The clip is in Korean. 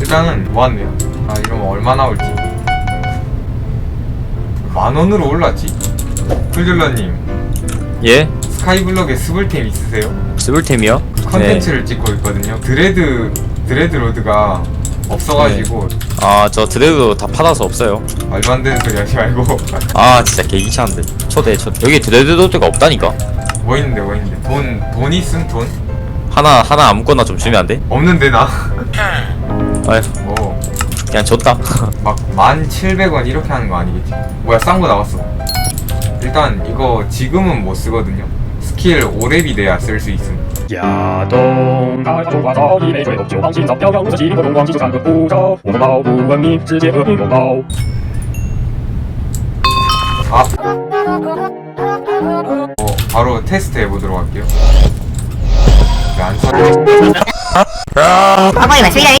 일단은 모았네요. 아 이러면 얼마 나올지. 만 원으로 올랐지? 풀딜러님 예? 스카이블럭에 스불템 있으세요? 스불템이요? 네. 컨텐츠를 찍고 있거든요. 드레드 드레드 로드가 없어가지고 아, 저 드래그 다 팔아서 없어요. 말도 안 되는 소리 하지 말고 아, 진짜 개기차한데. 초대, 초대. 여기 드래그 도트가 없다니까? 뭐 있는데 뭐 있는데 돈돈 있음 돈 하나, 하나 아무거나 좀 주면 안 돼? 없는데 나. 아휴, 뭐 그냥 줬다. 막 1,700원 이렇게 하는 거 아니겠지? 뭐야 싼 거 나왔어 일단 이거 지금은 못 쓰거든요 스킬 5렙이 돼야 쓸 수 있음 亚东，开中华早已被追，九方新早飘扬，五色金火荣光，继续三个护照。我们保护文明，世界和平拥抱。 아 어, 바로 테스트 해보도록 할게요 왜안 써? 어, 거기 봐, 저기가